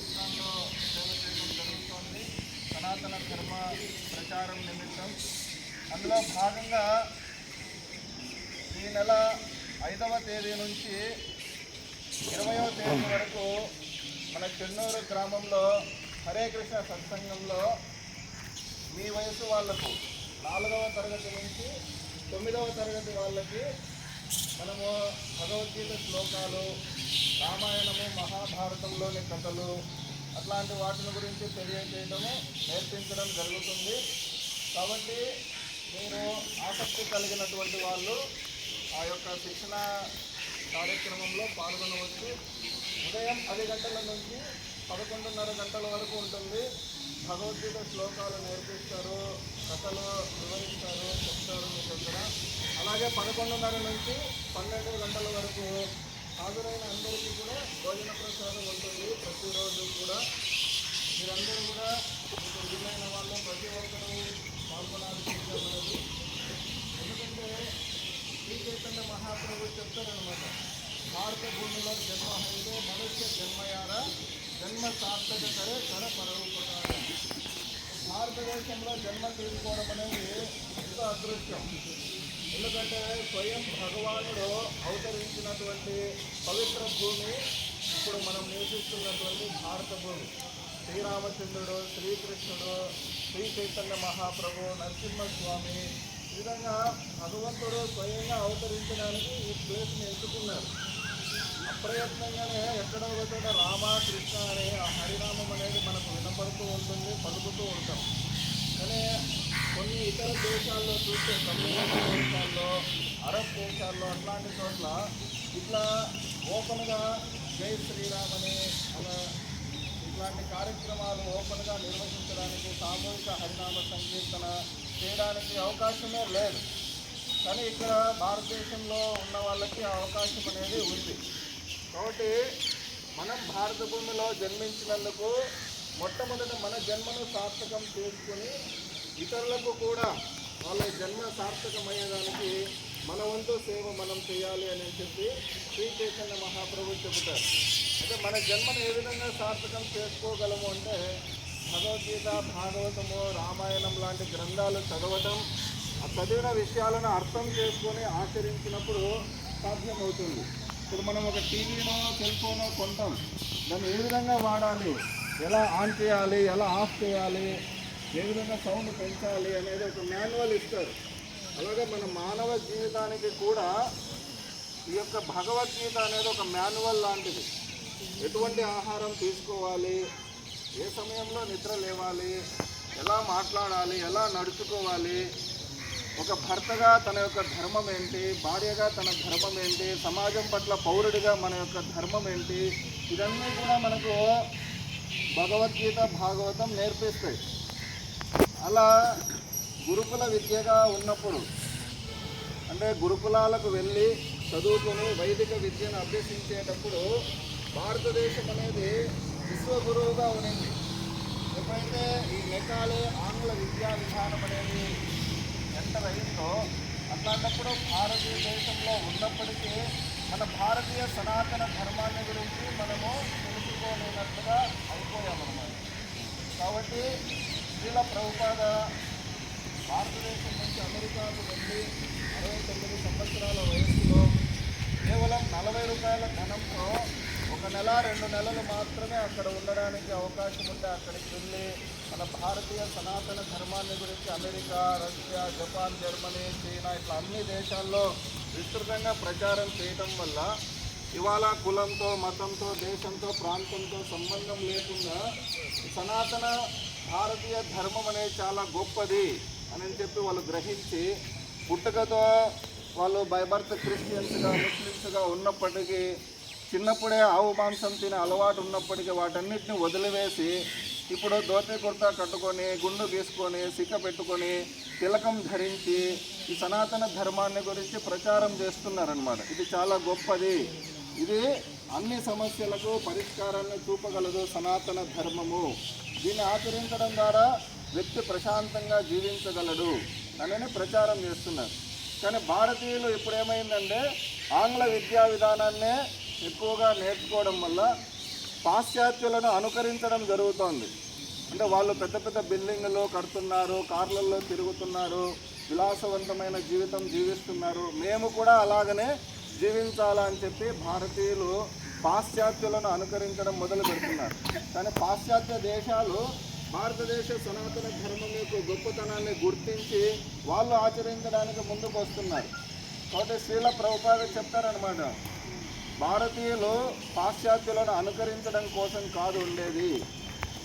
ఇస్లాంలో సేవ చేయడం జరుగుతోంది. సనాతన ధర్మ ప్రచారం నిమిత్తం. అందులో భాగంగా ఈ నెల ఐదవ తేదీ నుంచి ఇరవయో తేదీ వరకు మన చెన్నూరు గ్రామంలో హరే కృష్ణ సత్సంగంలో మీ వయసు వాళ్ళకు నాలుగవ తరగతి నుంచి తొమ్మిదవ తరగతి వాళ్ళకి మనము భగవద్గీత శ్లోకాలు రామాయణము మహాభారతంలోని కథలు అట్లాంటి వాటిని గురించి తెలియజేయడము నేర్పించడం జరుగుతుంది. కాబట్టి మీరు ఆసక్తి కలిగినటువంటి వాళ్ళు ఆ యొక్క శిక్షణ కార్యక్రమంలో పాల్గొనవచ్చు. ఉదయం పది గంటల నుంచి పదకొండున్నర గంటల వరకు ఉంటుంది. భగవద్గీత శ్లోకాలు నేర్పిస్తారు కథలు వివరిస్తారు చెప్తారు మీకు దగ్గర. అలాగే పదకొండున్నర నుంచి పన్నెండు గంటల వరకు హాజరైన అందరికీ కూడా భోజన ప్రసాదం ఉంటుంది. ప్రతిరోజు కూడా మీరందరూ కూడా మీకు వీలైన వాళ్ళు ప్రతి ఒక్కరూ పాల్గొనాల్సిందిగా ఎందుకంటే శ్రీ చైతన్య మహాప్రభు చెప్తారనమాట భారత భూమిలో జన్మ అయితే మనుష్య జన్మయార జన్మ సార్థక సరే కర పరూపకార భారతదేశంలో జన్మ తీసుకోవడం అనేది ఎంతో అదృష్టం. ఎందుకంటే స్వయం భగవానుడు అవతరించినటువంటి పవిత్ర భూమి ఇప్పుడు మనం నివసిస్తున్నటువంటి భారత భూమి. శ్రీరామచంద్రుడు శ్రీకృష్ణుడు శ్రీ చైతన్య మహాప్రభు నరసింహస్వామి ఈ విధంగా భగవంతుడు స్వయంగా అవతరించడానికి ఈ ప్లేస్ని ఎంచుకున్నారు. అప్రయత్నంగానే ఎక్కడో ఒక చోట రామ కృష్ణ అనే ఆ హరినామం అనేది మనకు వినపడుతూ ఉంటుంది పలుకుతూ ఉంటాం. కానీ కొన్ని ఇతర దేశాల్లో చూస్తే కమ్యూనిస్ట్ దేశాల్లో అరబ్ దేశాల్లో అట్లాంటి చోట్ల ఇట్లా ఓపెన్గా జై శ్రీరామ్ అనే అలా ఇట్లాంటి కార్యక్రమాలు ఓపెన్గా నిర్వహించడానికి సామూహిక హరినామ సంకీర్తన చేయడానికి అవకాశమే లేదు. కానీ ఇక్కడ భారతదేశంలో ఉన్న వాళ్ళకి అవకాశం అనేది ఉంది. కాబట్టి మనం భారత భూమిలో జన్మించినందుకు మొట్టమొదట మన జన్మను సార్థకం చేసుకుని ఇతరులకు కూడా వాళ్ళ జన్మ సార్థకమయ్యేదానికి మన వంతు సేవ మనం చేయాలి అని చెప్పి శ్రీచైతన్య మహాప్రభు చెబుతారు. అంటే మన జన్మను ఏ విధంగా సార్థకం చేసుకోగలము అంటే భగవద్గీత భాగవతము రామాయణం లాంటి గ్రంథాలు చదవటం ఆ చదివిన విషయాలను అర్థం చేసుకొని ఆచరించినప్పుడు సాధ్యమవుతుంది. ఇప్పుడు మనం ఒక టీవీనో సెల్ ఫోనో కొంటాం. దాన్ని ఏ విధంగా వాడాలి? ఎలా ఆన్ చేయాలి? ఎలా ఆఫ్ చేయాలి? ఏ విధంగా సౌండ్ పెంచాలి అనేది ఒక మాన్యువల్ ఇస్తారు. అలాగే మన మానవ జీవితానికి కూడా ఈ యొక్క భగవద్గీత అనేది ఒక మాన్యువల్ లాంటిది. ఎటువంటి ఆహారం తీసుకోవాలి? ఏ సమయంలో నిద్ర లేవాలి? ఎలా మాట్లాడాలి? ఎలా నడుచుకోవాలి? ఒక భర్తగా తన యొక్క ధర్మం ఏంటి? భార్యగా తన ధర్మం ఏంటి? సమాజం పట్ల పౌరుడిగా మన యొక్క ధర్మం ఏంటి? ఇదన్నీ కూడా మనకు భగవద్గీత భాగవతం నేర్పిస్తాయి. అలా గురుకుల విద్యగా ఉన్నప్పుడు అంటే గురుకులాలకు వెళ్ళి చదువుకొని వైదిక విద్యను అభ్యసించేటప్పుడు భారతదేశం అనేది విశ్వగురువుగా ఉండింది ఎప్పుడైతే ఈ మెకాలే ఆంగ్ల విద్యా విధానం అనేది ఎంటర్ అయిందో అట్లాంటప్పుడు భారతదేశంలో ఉన్నప్పటికీ మన భారతీయ సనాతన ధర్మాన్ని గురించి మనము తెలుసుకోలేనట్టుగా అయిపోయామన్నమాట. కాబట్టి శ్రీల ప్రభుపాద భారతదేశం నుంచి అమెరికాకు వెళ్ళి అరవై తొమ్మిది సంవత్సరాల వయసులో కేవలం నలభై రూపాయల ధనంతో ఒక నెల రెండు నెలలు మాత్రమే అక్కడ ఉండడానికి అవకాశం ఉంటే అక్కడికి వెళ్ళి మన భారతీయ సనాతన ధర్మాన్ని గురించి America Russia Japan Germany China ఇట్లా అన్ని దేశాల్లో విస్తృతంగా ప్రచారం చేయటం వల్ల ఇవాళ కులంతో మతంతో దేశంతో ప్రాంతంతో సంబంధం లేకుండా సనాతన భారతీయ ధర్మం అనేది చాలా గొప్పది అని చెప్పి వాళ్ళు గ్రహించి పుట్టుకతో వాళ్ళు బైబర్త్ క్రిస్టియన్స్గా ముస్లిమ్స్గా ఉన్నప్పటికీ చిన్నప్పుడే ఆవు మాంసం తినే అలవాటు ఉన్నప్పటికీ వాటన్నిటిని వదిలివేసి ఇప్పుడు ధోతి కుర్తా కట్టుకొని గుండు గీసుకొని సిక్క పెట్టుకొని తిలకం ధరించి ఈ సనాతన ధర్మాన్ని గురించి ప్రచారం చేస్తున్నారనమాట ఇది చాలా గొప్పది. ఇది అన్ని సమస్యలకు పరిష్కారాన్ని చూపగలదు సనాతన ధర్మము. దీన్ని ఆచరించడం ద్వారా వ్యక్తి ప్రశాంతంగా జీవించగలడు అని ప్రచారం చేస్తున్నారు. కానీ భారతీయులు ఇప్పుడు ఏమైందంటే ఆంగ్ల విద్యా విధానాన్నే ఎక్కువగా నేర్చుకోవడం వల్ల పాశ్చాత్యులను అనుకరించడం జరుగుతోంది. అంటే వాళ్ళు పెద్ద పెద్ద బిల్డింగ్లు కడుతున్నారు కార్లలో తిరుగుతున్నారు విలాసవంతమైన జీవితం జీవిస్తున్నారు. మేము కూడా అలాగనే జీవించాలని చెప్పి భారతీయులు పాశ్చాత్యులను అనుకరించడం మొదలు పెడుతున్నారు. కానీ పాశ్చాత్య దేశాలు భారతదేశ సనాతన ధర్మం యొక్క గొప్పతనాన్ని గుర్తించి వాళ్ళు ఆచరించడానికి ముందుకు వస్తున్నారు. కాబట్టి శ్రీల ప్రభుపాద చెప్తారనమాట భారతీయులు పాశ్చాత్యులను అనుకరించడం కోసం కాదు ఉండేది.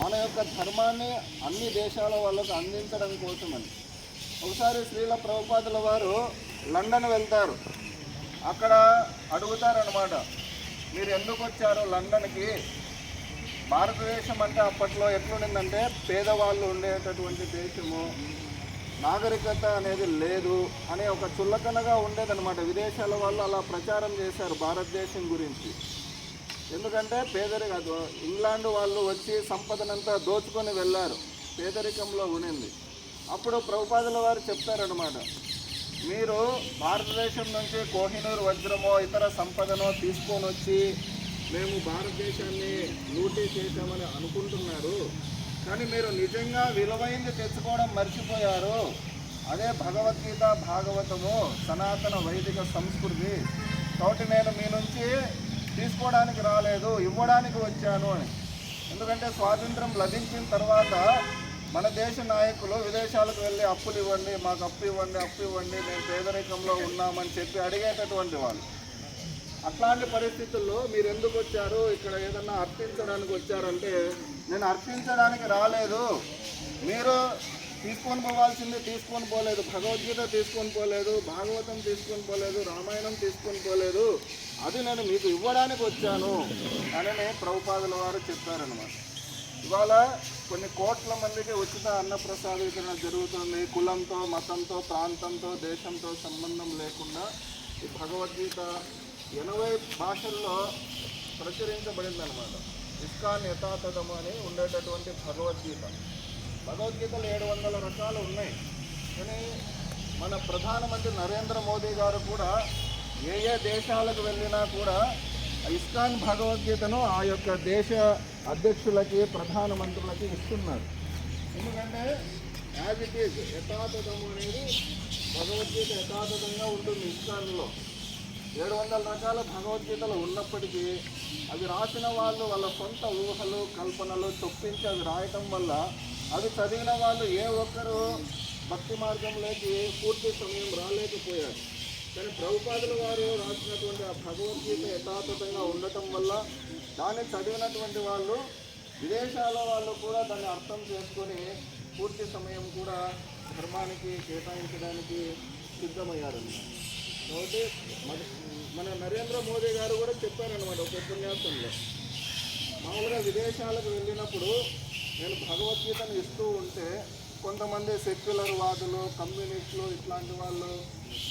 మన యొక్క ధర్మాన్ని అన్ని దేశాల వాళ్ళకు అందించడం కోసమని. ఒకసారి శ్రీల ప్రభుపాదుల వారు లండన్ వెళ్తారు. అక్కడ అడుగుతారనమాట మీరు ఎందుకు వచ్చారు లండన్కి? భారతదేశం అంటే అప్పట్లో ఎట్లుండిందంటే పేదవాళ్ళు ఉండేటటువంటి దేశము నాగరికత అనేది లేదు అనే ఒక చుల్లకనగా ఉండేదన్నమాట. విదేశాల వాళ్ళు అలా ప్రచారం చేశారు భారతదేశం గురించి. ఎందుకంటే పేదరిక ఇంగ్లాండ్ వాళ్ళు వచ్చి సంపదనంతా దోచుకొని వెళ్ళారు పేదరికంలో ఉనింది. అప్పుడు ప్రభుపాదుల వారు చెప్తారనమాట మీరు భారతదేశం నుంచి కోహినూర్ వజ్రమో ఇతర సంపదనో తీసుకొని వచ్చి మేము భారతదేశాన్ని లూటీ చేశామని అనుకుంటున్నారు. కానీ మీరు నిజంగా విలువైంది తెచ్చుకోవడం మర్చిపోయారు. అదే భగవద్గీత భాగవతము సనాతన వైదిక సంస్కృతి. కాబట్టి నేను మీ నుంచి తీసుకోవడానికి రాలేదు ఇవ్వడానికి వచ్చాను అని. ఎందుకంటే స్వాతంత్రం లభించిన తర్వాత మన దేశ నాయకులు విదేశాలకు వెళ్ళి అప్పులు ఇవ్వండి మాకు అప్పు ఇవ్వండి అప్పు ఇవ్వండి మేము పేదరికంలో ఉన్నామని చెప్పి అడిగేటటువంటి వాళ్ళు. అట్లాంటి పరిస్థితుల్లో మీరు ఎందుకు వచ్చారు? ఇక్కడ ఏదన్నా అర్పించడానికి వచ్చారంటే నేను అర్పించడానికి రాలేదు. మీరు తీసుకొని పోవాల్సింది తీసుకొని పోలేదు. భగవద్గీత తీసుకొని పోలేదు భాగవతం తీసుకొని పోలేదు రామాయణం తీసుకొని పోలేదు. అది నేను మీకు ఇవ్వడానికి వచ్చాను అని ప్రభుపాదుల వారు చెప్పారనమాట ఇవాళ కొన్ని కోట్ల మందికి ఉచిత అన్నప్రసాద వితరణ జరుగుతుంది. కులంతో మతంతో ప్రాంతంతో దేశంతో సంబంధం లేకుండా ఈ భగవద్గీత ఎనభై భాషల్లో ప్రచురించబడింది అనమాట ఇస్కాన్ యథాతథము అని ఉండేటటువంటి భగవద్గీత. భగవద్గీతలు ఏడు వందల రకాలు ఉన్నాయి. కానీ మన ప్రధానమంత్రి నరేంద్ర మోదీ గారు కూడా ఏ ఏ దేశాలకు వెళ్ళినా కూడా ఇస్కాన్ భగవద్గీతను ఆ యొక్క దేశ అధ్యక్షులకి ప్రధానమంత్రులకి ఇస్తున్నారు. ఎందుకంటే యాజ్ ఇట్ ఈజ్ యథాతథము అనేది భగవద్గీత యథాతథంగా ఉంటుంది ఇస్కాన్లో. ఏడు వందల రకాల భగవద్గీతలు ఉన్నప్పటికీ అవి రాసిన వాళ్ళు వాళ్ళ సొంత ఊహలు కల్పనలు చొప్పించి అవి రాయటం వల్ల అవి చదివిన వాళ్ళు ఏ ఒక్కరు భక్తి మార్గంలోకి పూర్తి సమయం రాలేకపోయారు. కానీ ప్రభుపాదుల వారు రాసినటువంటి ఆ భగవద్గీత యథాతథంగా ఉండటం వల్ల దాన్ని చదివినటువంటి వాళ్ళు విదేశాల వాళ్ళు కూడా దాన్ని అర్థం చేసుకొని పూర్తి సమయం కూడా ధర్మానికి కేటాయించడానికి సిద్ధమయ్యారు కాబట్టి మన మన నరేంద్ర మోదీ గారు కూడా చెప్పారనమాట ఒక ఉపన్యాసంలో. మామూలుగా విదేశాలకు వెళ్ళినప్పుడు నేను భగవద్గీతను ఇస్తూ ఉంటే కొంతమంది సెక్యులర్ వాదులు కమ్యూనిస్టులు ఇట్లాంటి వాళ్ళు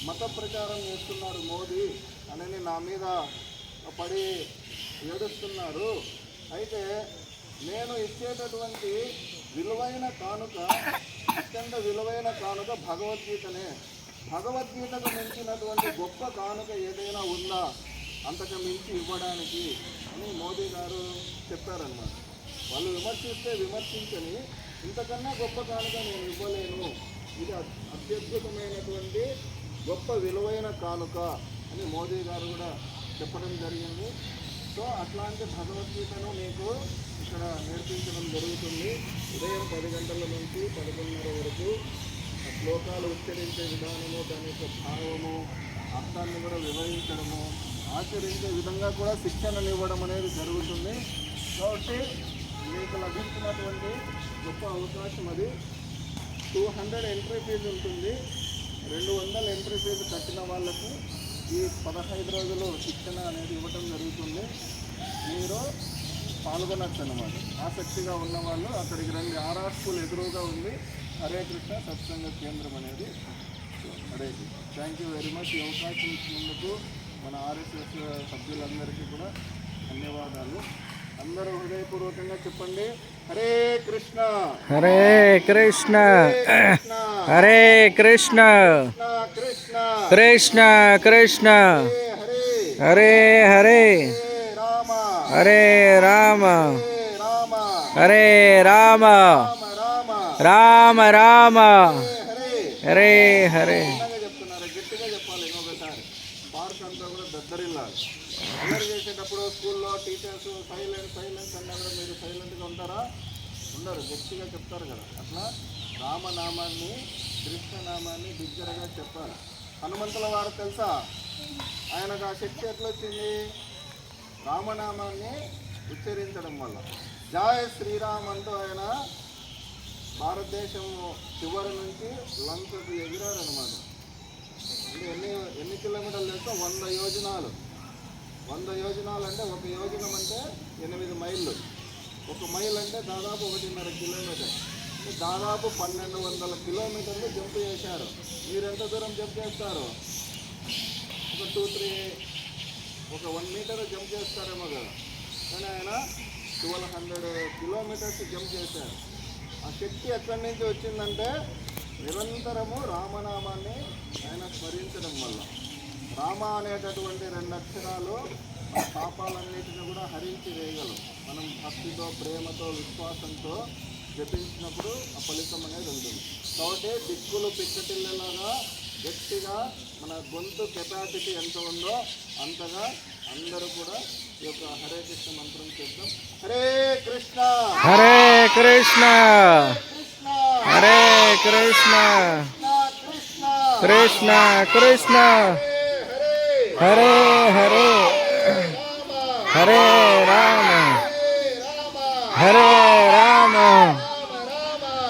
మత ప్రచారం చేస్తున్నారు మోదీ అని నా మీద పడి ఏడుస్తున్నారు. అయితే నేను ఇచ్చేటటువంటి విలువైన కానుక అత్యంత విలువైన కానుక భగవద్గీతనే. భగవద్గీతకు మించినటువంటి గొప్ప కానుక ఏదైనా ఉందా? అంతకు మించి ఇవ్వడానికి అని మోదీ గారు చెప్పారన్నమాట. వాళ్ళు విమర్శిస్తే విమర్శించని ఇంతకన్నా గొప్ప కానుక నేను ఇవ్వలేను. ఇది అత్యద్భుతమైనటువంటి గొప్ప విలువైన కానుక అని మోదీ గారు కూడా చెప్పడం జరిగింది. సో అట్లాంటి భగవద్గీతను మీకు ఇక్కడ నేర్పించడం జరుగుతుంది. ఉదయం పది గంటల నుంచి పదకొండున్నర వరకు శ్లోకాలు ఉచ్చరించే విధానము దాని యొక్క భావము అర్థాన్ని కూడా వివరించడము ఆచరించే విధంగా కూడా శిక్షణను ఇవ్వడం అనేది జరుగుతుంది. కాబట్టి మీకు లభించినటువంటి గొప్ప అవకాశం అది. టూ హండ్రెడ్ ఎంట్రీ ఫీజు ఉంటుంది. ఎంట్రీ ఫీజు కట్టిన వాళ్ళకు ఈ పదహైదు రోజులు శిక్షణ అనేది ఇవ్వటం జరుగుతుంది. మీరు పాల్గొనచ్చు అన్నమాట ఆసక్తిగా ఉన్న వాళ్ళు అక్కడికి రండి. ఆర్ఆర్ స్కూల్ ఎదురుగా ఉంది. హరే కృష్ణ సత్సంగ కేంద్రం అనేది. Hare thank you very much ఈ అవకాశం ఇచ్చినందుకు మన ఆర్ఎస్ఎస్ సభ్యులందరికీ కూడా ధన్యవాదాలు. అందరూ హృదయపూర్వకంగా చెప్పండి. హరే కృష్ణ. హరే కృష్ణ. కృష్ణ. హరే కృష్ణ. కృష్ణ కృష్ణ. హరే హరే. హరే రామ. హరే రామ. రామ రామ. రామ హరే హరే. అల్లరి చేసేటప్పుడు స్కూల్లో టీచర్స్ సైలెంట్ సైలెంట్ అన్నప్పుడు మీరు సైలెంట్గా ఉంటారా ఉండరు గట్టిగా చెప్తారు కదా. అట్లా రామనామాన్ని కృష్ణనామాన్ని బిగ్గరగా చెప్పాలి. హనుమంతుల వారు తెలుసా? ఆయనకు ఆ శక్తి ఎట్లా వచ్చింది? రామనామాన్ని ఉచ్చరించడం వల్ల. జాయ శ్రీరామ్ అంటూ ఆయన భారతదేశం చివరి నుంచి లంకకు ఎగిరారనమాట అంటే ఎన్ని ఎన్ని కిలోమీటర్లు తెలుసా? వంద యోజనాలు. వంద యోజనాలు అంటే ఒక యోజనం అంటే ఎనిమిది మైళ్ళు. ఒక మైల్ అంటే దాదాపు ఒకటిన్నర కిలోమీటర్. దాదాపు పన్నెండు వందల కిలోమీటర్లు జంప్ చేశారు. మీరు ఎంత దూరం జంప్ చేస్తారు? ఒక టూ త్రీ ఒక వన్ మీటర్ జంప్ చేస్తారేమో కదా. కానీ ఆయన ట్వెల్వ్ హండ్రెడ్ కిలోమీటర్స్ జంప్ చేశారు. ఆ శక్తి ఎక్కడి నుంచి వచ్చిందంటే నిరంతరము రామనామాన్ని ఆయన స్మరించడం వల్ల. రామ అనేటటువంటి రెండు అక్షరాలు మన పాపాలన్నిటిని కూడా హరించి వేయగలం మనం భక్తితో ప్రేమతో విశ్వాసంతో జపించినప్పుడు ఆ ఫలితం అనేది ఉంటుంది కాబట్టి దిక్కులు పిచ్చటిల్లలాగా గట్టిగా మన గొంతు కెపాసిటీ ఎంత ఉందో అంతగా అందరూ కూడా ఈ యొక్క హరే కృష్ణ మంత్రం చేద్దాం. హరే కృష్ణ! హరే కృష్ణ! హరే కృష్ణ కృష్ణ! కృష్ణ కృష్ణ! హరే హరే! హరే రామ! హరే రామ!